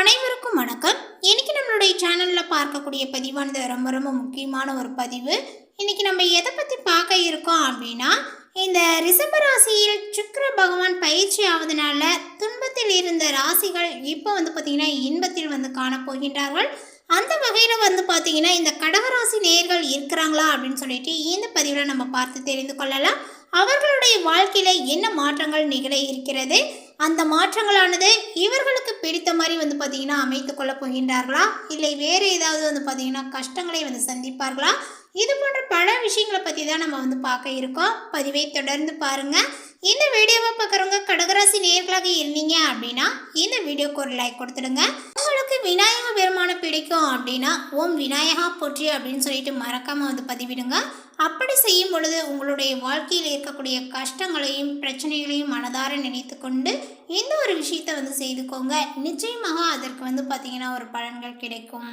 அனைவருக்கும் வணக்கம். இன்னைக்கு நம்மளுடைய சேனலில் பார்க்கக்கூடிய பதிவானது ரொம்ப ரொம்ப முக்கியமான ஒரு பதிவு. இன்னைக்கு நம்ம எதை பற்றி பார்க்க இருக்கோம் அப்படின்னா இந்த ரிசம்ப ராசியில் சுக்கர பகவான் பயிற்சி ஆவதனால துன்பத்தில் இருந்த ராசிகள் இப்போ வந்து பார்த்திங்கன்னா இன்பத்தில் வந்து காணப்போகின்றார்கள். அந்த வகையில் வந்து பார்த்திங்கன்னா இந்த கடகராசி நேர்கள் இருக்கிறாங்களா அப்படின்னு சொல்லிட்டு இந்த பதிவில் நம்ம பார்த்து தெரிந்து கொள்ளலாம். அவர்களுடைய வாழ்க்கையில் என்ன மாற்றங்கள் நிகழ இருக்கிறது? அந்த மாற்றங்களானது இவர்களுக்கு பிடித்த மாதிரி வந்து பார்த்திங்கன்னா அமைத்து கொள்ள போகின்றார்களா? இல்லை வேறு ஏதாவது வந்து பார்த்திங்கன்னா கஷ்டங்களை வந்து சந்திப்பார்களா? இது போன்ற பல விஷயங்களை பற்றி தான் நம்ம வந்து பார்க்க இருக்கோம். பதிவை தொடர்ந்து பாருங்கள் இந்த வீடியோவை பார்க்குறவங்க கடகராசி நேர்களாக இருந்தீங்க அப்படின்னா இந்த வீடியோக்கு ஒரு லைக் கொடுத்துடுங்க. உங்களுக்கு விநாயக பெருமான பிடிக்கும் அப்படின்னா ஓம் விநாயகா போற்றி அப்படின்னு சொல்லிட்டு மறக்காமல் வந்து பதிவிடுங்க. அப்படி செய்யும் பொழுது உங்களுடைய வாழ்க்கையில் இருக்கக்கூடிய கஷ்டங்களையும் பிரச்சனைகளையும் மனதார நினைத்து கொண்டு இந்த ஒரு விஷயத்தை வந்து செய்துக்கோங்க. நிச்சயமாக அதற்கு வந்து பார்த்திங்கன்னா ஒரு பலன்கள் கிடைக்கும்.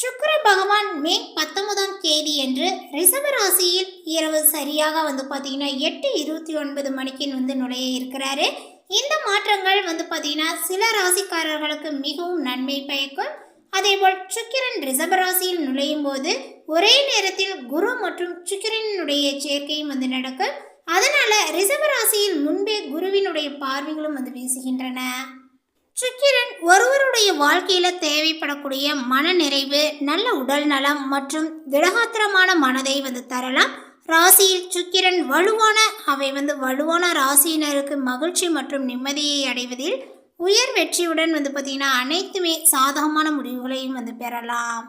சுக்கிர பகவான் மே பத்தொன்பதாம் தேதி என்று ரிஷப ராசியில் இரவு சரியாக வந்து பார்த்தீங்கன்னா எட்டு இருபத்தி ஒன்பது மணிக்கு வந்து நுழைய இருக்கிறாரு. இந்த மாற்றங்கள் வந்து பார்த்தீங்கன்னா சில ராசிக்காரர்களுக்கு மிகவும் நன்மை பயக்கும். அதேபோல் சுக்கிரன் ரிஷப ராசியில் நுழையும் போது ஒரே நேரத்தில் குரு மற்றும் சுக்கிரனுடைய சேர்க்கையும் வந்து நடக்கும். அதனால ரிஷப ராசியில் முன்பே குருவினுடைய பார்வைகளும் வந்து வீசுகின்றன. சுக்கிரன் ஒருவருடைய வாழ்க்கையில தேவைப்படக்கூடிய மன நிறைவு நல்ல உடல் நலம் மற்றும் திடகாத்திரமான மனதை வந்து தரலாம். ராசியில் சுக்கிரன் வலுவான அவை வந்து வலுவான ராசியினருக்கு மகிழ்ச்சி மற்றும் நிம்மதியை அடைவதில் உயர் வெற்றியுடன் வந்து பார்த்திங்கன்னா அனைத்துமே சாதகமான முடிவுகளையும் வந்து பெறலாம்.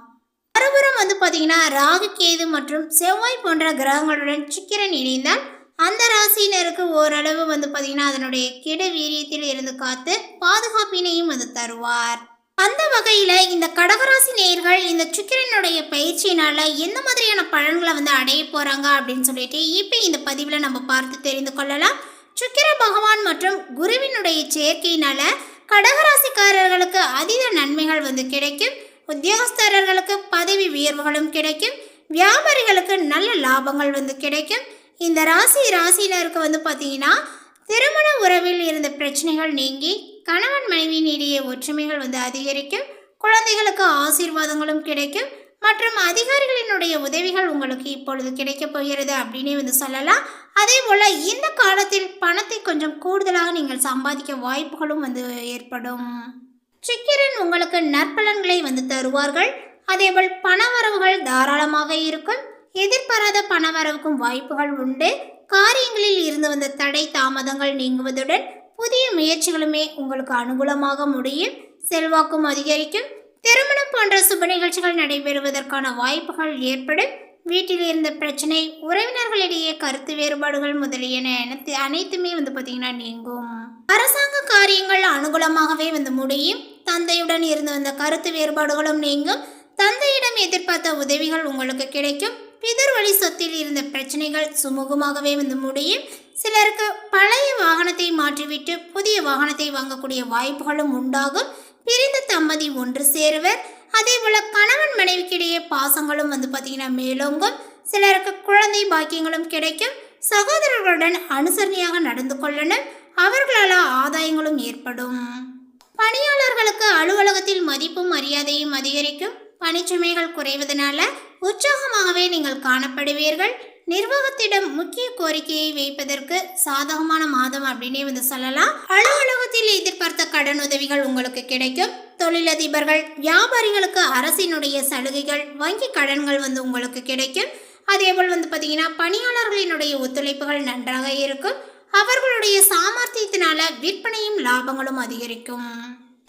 மறுபுறம் வந்து பார்த்திங்கன்னா ராகு கேது மற்றும் செவ்வாய் போன்ற கிரகங்களுடன் சுக்கிரன் இணைந்தால் அந்த ராசியினருக்கு ஓரளவு வந்து பார்த்திங்கன்னா அதனுடைய கெடு வீரியத்தில் இருந்து காத்து பாதுகாப்பினையும் வந்து தருவார். அந்த வகையில் இந்த கடகராசி நேயர்கள் இந்த சுக்கிரனுடைய பயிற்சியினால் எந்த மாதிரியான பலன்களை வந்து அடைய போகிறாங்க அப்படின்னு சொல்லிட்டு இப்போ இந்த பதிவில் நம்ம பார்த்து தெரிந்து கொள்ளலாம். சுக்கிர பகவான் மற்றும் குருவினுடைய சேர்க்கையினால் கடகராசிக்காரர்களுக்கு அதீத நன்மைகள் வந்து கிடைக்கும். உத்தியோகஸ்தரர்களுக்கு பதவி உயர்வுகளும் கிடைக்கும். வியாபாரிகளுக்கு நல்ல லாபங்கள் வந்து கிடைக்கும். இந்த ராசி ராசியினருக்கு வந்து பார்த்தீங்கன்னா திருமண உறவில் இருந்த பிரச்சனைகள் நீங்கி கணவன் மனைவியின் இடையே ஒற்றுமைகள் வந்து அதிகரிக்கும் குழந்தைகளுக்கு ஆசீர்வாதங்களும் கிடைக்கும் மற்றும் அதிகாரிகளினுடைய உதவிகள் உங்களுக்கு இப்பொழுது கிடைக்கப் போகிறது அப்படின்னே வந்து சொல்லலாம். அதே போல் இந்த காலத்தில் பணத்தை கொஞ்சம் கூடுதலாக நீங்கள் சம்பாதிக்க வாய்ப்புகளும் வந்து ஏற்படும். சிக்கிரன் உங்களுக்கு நற்பலன்களை வந்து தருவார்கள். அதேபோல் பணவரவுகள் தாராளமாக இருக்கும். எதிர்பாராத பணவரவுக்கும் வாய்ப்புகள் உண்டு. காரியங்களில் இருந்து வந்த தடை தாமதங்கள் நீங்குவதுடன் புதிய முயற்சிகளுமே உங்களுக்கு அனுகூலமாக முடியும். செல்வாக்கும் அதிகரிக்கும். திருமணம் போன்ற சுப நிகழ்ச்சிகள் நடைபெறுவதற்கான வாய்ப்புகள் ஏற்படும். வீட்டில் இருந்த பிரச்சனை உறவினர்களிடையே கருத்து வேறுபாடுகள் முதலியன அனைத்து அனைத்துமே வந்து பார்த்திங்கன்னா நீங்கும். அரசாங்க காரியங்கள் அனுகூலமாகவே வந்து முடியும். தந்தையுடன் இருந்து வந்த கருத்து வேறுபாடுகளும் நீங்கும். தந்தையிடம் எதிர்பார்த்த உதவிகள் உங்களுக்கு கிடைக்கும். பிதர் வழி சொத்தில் இருந்த பிரச்சனைகள் சுமூகமாகவே வந்து முடியும். சிலருக்கு பழைய வாகனத்தை மாற்றிவிட்டு புதிய வாகனத்தை வாங்கக்கூடிய வாய்ப்புகளும் உண்டாகும். பிரிந்த தம்பதி ஒன்று சேருவர். அதே போல கணவன் மனைவிக்கிடையே பாசங்களும் வந்து பார்த்தீங்கன்னா மேலோங்கும். சிலருக்கு குழந்தை பாக்கியங்களும் கிடைக்கும். சகோதரர்களுடன் அனுசரணையாக நடந்து கொள்ளணும். அவர்களால் ஆதாயங்களும் ஏற்படும். பணியாளர்களுக்கு அலுவலகத்தில் மதிப்பும் மரியாதையும் அதிகரிக்கும். பணிச்சுமைகள் குறைவதனால உற்சாகமாகவே நீங்கள் காணப்படுவீர்கள். நிர்வாகத்திடம் முக்கிய கோரிக்கையை வைப்பதற்கு சாதகமான மாதம் அப்படின்னே வந்து சொல்லலாம். அலுவலகத்தில் எதிர்பார்த்த கடன் உதவிகள் உங்களுக்கு கிடைக்கும். தொழிலதிபர்கள் வியாபாரிகளுக்கு அரசினுடைய சலுகைகள் வங்கி கடன்கள் வந்து உங்களுக்கு கிடைக்கும். அதேபோல் வந்து பார்த்தீங்கன்னா பணியாளர்களினுடைய ஒத்துழைப்புகள் நன்றாக இருக்கும். அவர்களுடைய சாமர்த்தியத்தினால விற்பனையும் லாபங்களும் அதிகரிக்கும்.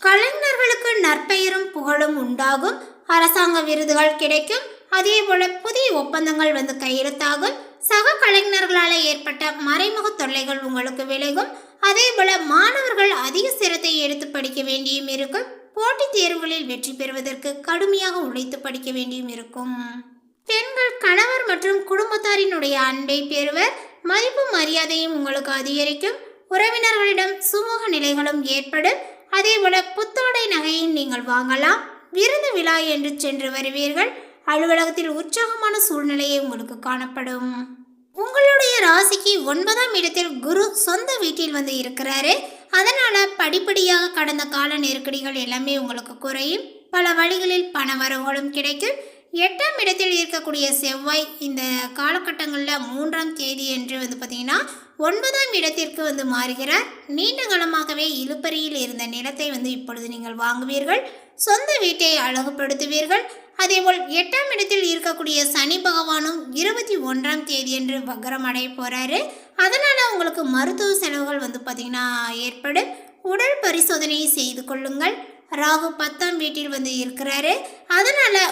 கலைஞர்களுக்கு நற்பெயரும் புகழும் உண்டாகும். அரசாங்க விருதுகள் கிடைக்கும். அதே போல புதிய ஒப்பந்தங்கள் வந்து கையெழுத்தாகும். சக கலைஞர்களால் ஏற்பட்ட மறைமுக தொல்லைகள் உங்களுக்கு விலகும். அதே போல மாணவர்கள் அதிக சிரத்தை எடுத்து படிக்க வேண்டியும் இருக்கும். போட்டித் தேர்வுகளில் வெற்றி பெறுவதற்கு கடுமையாக உழைத்து படிக்க வேண்டியும் இருக்கும். பெண்கள் கணவர் மற்றும் குடும்பத்தாரினுடைய அன்பை பெறுவர். மதிப்பு மரியாதையும் உங்களுக்கு அதிகரிக்கும். உறவினர்களிடம் சுமூக நிலைகளும் ஏற்படும். அதேபோல புத்தாடை நகையும் நீங்கள் வாங்கலாம். விருந்து விழா என்று சென்று வருவீர்கள். அலுவலகத்தில் உற்சாகமான சூழ்நிலையே உங்களுக்கு காணப்படும். உங்களுடைய ராசிக்கு ஒன்பதாம் இடத்தில் குரு சொந்த வீட்டில் வந்து இருக்கிறாரு. அதனால படிப்படியாக கடந்த கால நெருக்கடிகள் எல்லாமே உங்களுக்கு குறையும். பல வழிகளில் பண வரவுகளும் கிடைக்கும். எட்டாம் இடத்தில் இருக்கக்கூடிய செவ்வாய் இந்த காலகட்டங்களில் மூன்றாம் தேதி என்று வந்து பார்த்தீங்கன்னா ஒன்பதாம் இடத்திற்கு வந்து மாறுகிறார். நீண்ட காலமாகவே இழுப்பறியில் இருந்த நிலத்தை வந்து இப்பொழுது நீங்கள் வாங்குவீர்கள். சொந்த வீட்டை அழகுபடுத்துவீர்கள். அதேபோல் எட்டாம் இடத்தில் இருக்கக்கூடிய சனி பகவானும் இருபத்தி ஒன்றாம் தேதி என்று வக்கரம் அடைய போகிறாரு அதனால் உங்களுக்கு மருத்துவ செலவுகள் வந்து பார்த்திங்கன்னா ஏற்படும். உடல் பரிசோதனையை செய்து கொள்ளுங்கள். ராகு பத்தாம் வீட்டில் வந்து இருக்கிறாரு. அதனால்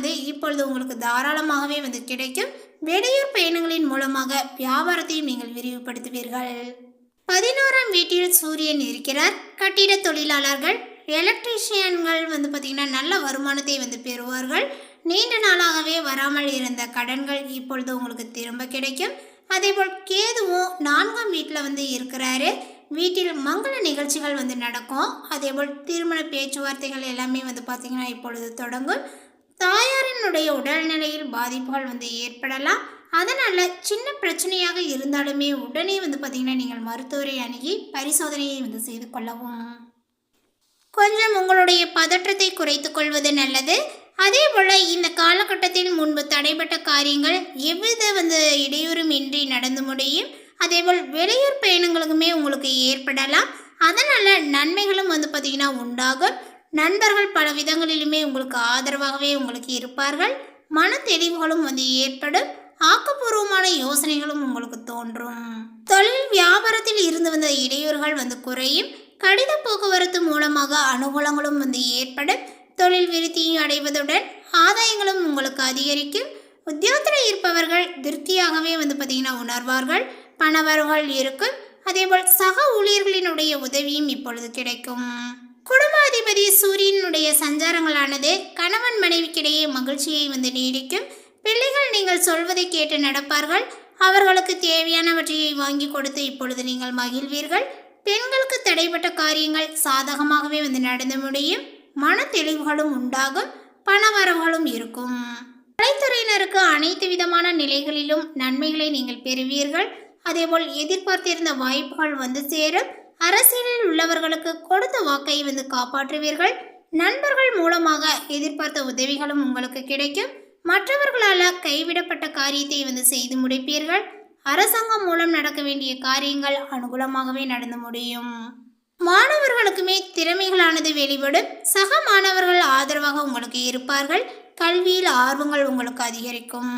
வந்து இப்பொழுது உங்களுக்கு தாராளமாகவே வந்து கிடைக்கும். வெளியூர் பயணங்களின் மூலமாக வியாபாரத்தையும் நீங்கள் விரிவுபடுத்துவீர்கள். பதினோராம் வீட்டில் சூரியன் இருக்கிறார். கட்டிட தொழிலாளர்கள் எலக்ட்ரீஷியன்கள் வந்து பார்த்திங்கன்னா நல்ல வருமானத்தை வந்து பெறுவார்கள். நீண்ட நாளாகவே வராமல் இருந்த கடன்கள் இப்பொழுது உங்களுக்கு திரும்ப கிடைக்கும். அதேபோல் கேதுவும் நான்காம் வீட்டில் வந்து இருக்கிறாரு. வீட்டில் மங்கள நிகழ்ச்சிகள் வந்து நடக்கும். அதேபோல் திருமண பேச்சுவார்த்தைகள் எல்லாமே வந்து பார்த்திங்கன்னா இப்பொழுது தொடங்கும். தாயாரினுடைய உடல்நிலையில் பாதிப்புகள் வந்து ஏற்படலாம். அதனால் சின்ன பிரச்சனையாக இருந்தாலுமே உடனே வந்து பார்த்திங்கன்னா நீங்கள் மருத்துவரை அணுகி பரிசோதனையை வந்து செய்து கொள்ளவும். கொஞ்சம் உங்களுடைய பதற்றத்தை குறைத்து கொள்வது நல்லது. அதே போல் இந்த காலகட்டத்தில் முன்பு தடைப்பட்ட காரியங்கள் எவ்வித வந்து இடையூறும் இன்றி நடந்து முடியும். அதேபோல் வெளியூர் பயணங்களுக்குமே உங்களுக்கு ஏற்படலாம். அதனால் நன்மைகளும் வந்து பார்த்திங்கன்னா உண்டாகும். நண்பர்கள் பல விதங்களிலுமே உங்களுக்கு ஆதரவாகவே உங்களுக்கு இருப்பார்கள். மன தெளிவுகளும் வந்து ஏற்படும். ஆக்கப்பூர்வமான யோசனைகளும் உங்களுக்கு தோன்றும். தொழில் வியாபாரத்தில் இருந்து வந்த இடையூறுகள் வந்து குறையும். கடித போக்குவரத்து மூலமாக அனுகூலங்களும் வந்து ஏற்படும். தொழில் விருத்தியும் அடைவதுடன் ஆதாயங்களும் உங்களுக்கு அதிகரிக்கும். உத்தியோகத்தில் இருப்பவர்கள் திருப்தியாகவே வந்து பார்த்திங்கன்னா உணர்வார்கள். பணவரவுகள் இருக்கும். அதேபோல் சக ஊழியர்களினுடைய உதவியும் இப்பொழுது கிடைக்கும். குடும்பாதிபதி சூரியனுடைய சஞ்சாரங்களானது கணவன் மனைவிக்கிடையே மகிழ்ச்சியை வந்து நீடிக்கும். பிள்ளைகள் நீங்கள் சொல்வதை கேட்டு நடப்பார்கள். அவர்களுக்கு தேவையானவற்றையை வாங்கி கொடுத்து இப்பொழுது நீங்கள் மகிழ்வீர்கள். பெண்களுக்கு தடைப்பட்ட காரியங்கள் சாதகமாகவே வந்து நடந்து முடியும். மன தெளிவுகளும் உண்டாகும். பணவரவுகளும் இருக்கும். கலைத்துறையினருக்கு அனைத்து விதமான நிலைகளிலும் நன்மைகளை நீங்கள் பெறுவீர்கள். அதேபோல் எதிர்பார்த்திருந்த வாய்ப்புகள் வந்து சேரும். அரசியலில் உள்ளவர்களுக்கு கொடுத்த வாக்கை வந்து காப்பாற்றுவீர்கள். நண்பர்கள் மூலமாக எதிர்பார்த்த உதவிகளும் உங்களுக்கு கிடைக்கும். மற்றவர்களால் கைவிடப்பட்ட காரியத்தை வந்து செய்து முடிப்பீர்கள். அரசாங்கம் மூலம் நடக்க வேண்டிய காரியங்கள் அனுகூலமாகவே நடந்து முடியும். மாணவர்களுக்குமே திறமைகளானது வெளிப்படும். சக மாணவர்கள் ஆதரவாக உங்களுக்கு இருப்பார்கள். கல்வியில் ஆர்வங்கள் உங்களுக்கு அதிகரிக்கும்.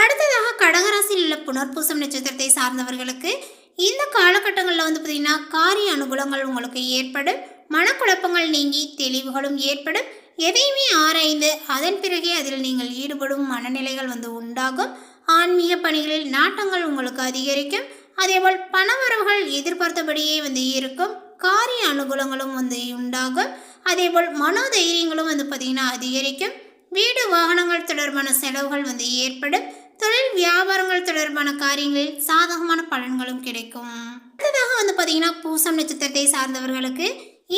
அடுத்ததாக கடகராசியில் உள்ள புனர்பூசம் நட்சத்திரத்தை சார்ந்தவர்களுக்கு இந்த காலகட்டங்களில் வந்து பார்த்திங்கன்னா காரிய அனுகூலங்கள் உங்களுக்கு ஏற்படும். மனக்குழப்பங்கள் நீங்கி தெளிவுகளும் ஏற்படும். எதையுமே ஆராய்ந்து அதன் பிறகே அதில் நீங்கள் ஈடுபடும் மனநிலைகள் வந்து உண்டாகும். ஆன்மீக பணிகளில் நாட்டங்கள் உங்களுக்கு அதிகரிக்கும். அதேபோல் பணவரவுகள் எதிர்பார்த்தபடியே வந்து இருக்கும். காரிய அனுகூலங்களும் வந்து உண்டாகும். அதேபோல் மனோதைரியங்களும் வந்து பார்த்திங்கன்னா அதிகரிக்கும். வீடு வாகனங்கள் தொடர்பான செலவுகள் வந்து ஏற்படும். தொழில் வியாபாரங்கள் தொடர்பான காரியங்களில் சாதகமான பலன்களும் கிடைக்கும். அடுத்ததாக வந்து பார்த்தீங்கன்னா பூசம் நட்சத்திரத்தை சார்ந்தவர்களுக்கு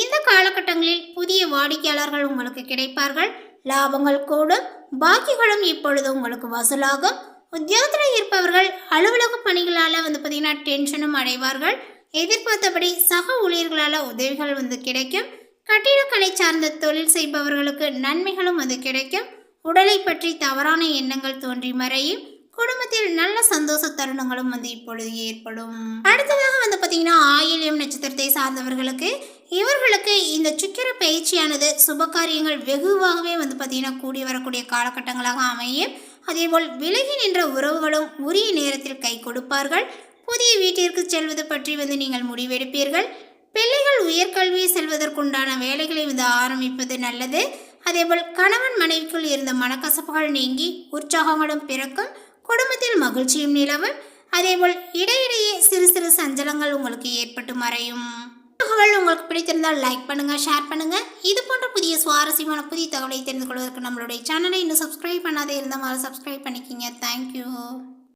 இந்த காலகட்டங்களில் புதிய வாடிக்கையாளர்கள் உங்களுக்கு கிடைப்பார்கள். லாபங்கள் கூடும் பாக்கிகளும் இப்பொழுது உங்களுக்கு வசூலாகும். உத்தியோகத்தில் இருப்பவர்கள் அலுவலக பணிகளால் வந்து பார்த்தீங்கன்னா டென்ஷனும் அடைவார்கள். எதிர்பார்த்தபடி சக ஊழியர்களால் உதவிகள் வந்து கிடைக்கும். கட்டிடக்கலை சார்ந்த தொழில் செய்பவர்களுக்கு நன்மைகளும் வந்து கிடைக்கும். உடலை பற்றி தவறான எண்ணங்கள் தோன்றி மறையும். குடும்பத்தில் நல்ல சந்தோஷ தருணங்களும் வந்து இப்பொழுது ஏற்படும். அடுத்ததாக வந்து பார்த்தீங்கன்னா ஆயில்யம் நட்சத்திரத்தை சார்ந்தவர்களுக்கு இவர்களுக்கு இந்த சுக்கிர பயிற்சியானது சுப காரியங்கள் வெகுவாகவே வந்து பார்த்தீங்கன்னா கூடி வரக்கூடிய காலகட்டங்களாக அமையும். அதேபோல் விலகி நின்ற உறவுகளும் உரிய நேரத்தில் கை கொடுப்பார்கள். புதிய வீட்டிற்கு செல்வது பற்றி வந்து நீங்கள் முடிவெடுப்பீர்கள். பிள்ளைகள் உயர்கல்வி செல்வதற்குண்டான வேலைகளை வந்து ஆரம்பிப்பது நல்லது. அதேபோல் கணவன் மனைவிக்குள் இருந்த மனக்கசப்புகள் நீங்கி உற்சாகங்களும் பிறக்கும் குடும்பத்தில் மகிழ்ச்சியும் நிலவும். அதேபோல் இடையிடையே சிறு சிறு சஞ்சலங்கள் உங்களுக்கு ஏற்பட்டு மறையும். தகவல் உங்களுக்கு பிடித்திருந்தால் லைக் பண்ணுங்கள் ஷேர் பண்ணுங்கள் இது போன்ற புதிய சுவாரஸ்யமான புதிய தகவலை தெரிந்து கொள்வதற்கு நம்மளுடைய சேனலை இன்னும் சப்ஸ்கிரைப் பண்ணாதே இருந்தால் சப்ஸ்கிரைப் பண்ணிக்கிங்க. தேங்க்யூ